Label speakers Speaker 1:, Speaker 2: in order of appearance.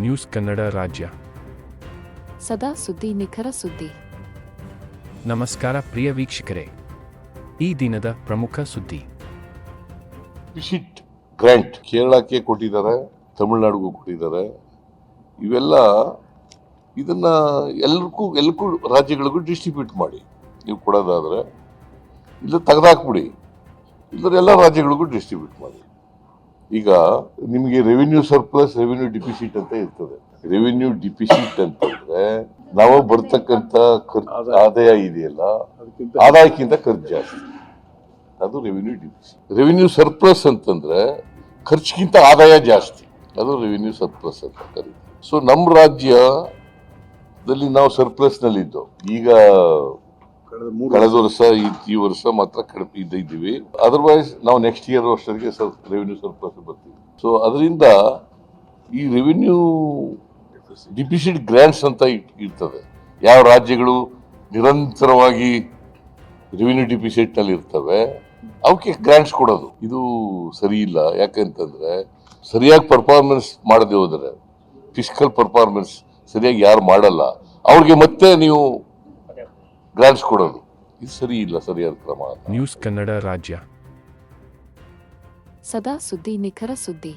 Speaker 1: News Kannada ರಾಜ್ಯ.
Speaker 2: ಸದಾ ಸುದ್ದಿ ನಿಖರ ಸುದ್ದಿ.
Speaker 1: ನಮಸ್ಕಾರ ಪ್ರಿಯ ವೀಕ್ಷಕರೇ. ಈ ದಿನದ ಪ್ರಮುಖ ಸುದ್ದಿ.
Speaker 3: ವಿಸಿಟ್ ಗ್ರ್ಯಾಂಟ್ ಕೇರಳಕ್ಕೆ ಕೊಟ್ಟಿದ್ದಾರೆ ತಮಿಳುನಾಡಿಗೂ ಕೊಟ್ಟಿದ್ದಾರೆ. ಇವೆಲ್ಲ ಇದನ್ನ ಎಲ್ಲರಿಗೂ ಎಲ್ಲಕ್ಕೂ ರಾಜ್ಯಗಳಿಗೂ ಡಿಸ್ಟ್ರಿಬ್ಯೂಟ್ ಮಾಡಿ. ನೀವು ಕೊಡೋದಾದ್ರೆ ಇಲ್ಲ ತೆಗೆದಾಕ್ಬಿಡಿ. ಇಲ್ಲದ್ರೆ ಎಲ್ಲ ರಾಜ್ಯಗಳಿಗೂ ಡಿಸ್ಟ್ರಿಬ್ಯೂಟ್ ಮಾಡಿ. ಈಗ ನಿಮಗೆ ರೆವಿನ್ಯೂ ಸರ್ಪ್ಲಸ್ ರೆವಿನ್ಯೂ ಡಿಪಿಸಿಟ್ ಅಂತ ಇರ್ತದೆ. ರೆವಿನ್ಯೂ ಡಿಪಿಸಿಟ್ ಅಂತಂದ್ರೆ ನಾವು ಬರ್ತಕ್ಕಂಥ ಖರ್ಚು ಆದಾಯ. ಇದೆಯಲ್ಲ ಆದಾಯಕ್ಕಿಂತ ಖರ್ಚು ಜಾಸ್ತಿ. ಅದು ರೆವಿನ್ಯೂ ಡಿಪಿಸಿಟ್ ರೆವಿನ್ಯೂ ಸರ್ಪ್ಲಸ್ ಅಂತಂದ್ರೆ ಖರ್ಚಿಗಿಂತ ಆದಾಯ ಜಾಸ್ತಿ. ಅದು ರೆವಿನ್ಯೂ ಸರ್ಪ್ಲಸ್ ಅಂತ ಕರೀತೀವಿ ಸೊ ನಮ್ಮ ರಾಜ್ಯದಲ್ಲಿ ನಾವು ಸರ್ಪ್ಲಸ್ನಲ್ಲಿದ್ದೋ ಈಗ ಕಳೆದ ವರ್ಷ ಈ- ವರ್ಷ ಮಾತ್ರ ಕಡಿಮೆ ಇದ್ದ ಇದ್ದೀವಿ. ಅದರ್ವೈಸ್ ನಾವು ನೆಕ್ಸ್ಟ್ ಇಯರ್ ಅಷ್ಟೊತ್ತಿಗೆ ರೆವಿನ್ಯೂ ಸ್ವಲ್ಪ ಬರ್ತೀವಿ. ಸೊ ಅದರಿಂದ ಈ ರೆವಿನ್ಯೂ ಡಿಪಿಸಿಟ್ ಗ್ರ್ಯಾಂಟ್ಸ್ ಅಂತ ಇರ್ತದೆ. ಯಾವ ರಾಜ್ಯಗಳು ನಿರಂತರವಾಗಿ ರೆವಿನ್ಯೂ ಡಿಪಿಸಿಟ್ನಲ್ಲಿ ಇರ್ತವೆ, ಅವಕ್ಕೆ ಗ್ರ್ಯಾಂಟ್ಸ್ ಕೊಡೋದು. ಇದು ಸರಿ ಇಲ್ಲ. ಯಾಕೆಂತಂದ್ರೆ ಸರಿಯಾಗಿ ಪರ್ಫಾರ್ಮೆನ್ಸ್ ಮಾಡದೆ ಹೋದರೆ ಫಿಸಿಕಲ್ ಪರ್ಫಾರ್ಮೆನ್ಸ್ ಸರಿಯಾಗಿ ಯಾರು ಮಾಡಲ್ಲ. ಅವ್ರಿಗೆ ಮತ್ತೆ ನೀವು ಗ್ರಾಂಟ್ಸ್ ಕೊಡೋದು. ಇದು ಸರಿ ಇಲ್ಲ ಸರಿಯಾದ ಕ್ರಮ ಅಲ್ಲ
Speaker 1: ನ್ಯೂಸ್ ಕನ್ನಡ ರಾಜ್ಯ
Speaker 2: ಸದಾ ಸುದ್ದಿ ನಿಖರ ಸುದ್ದಿ.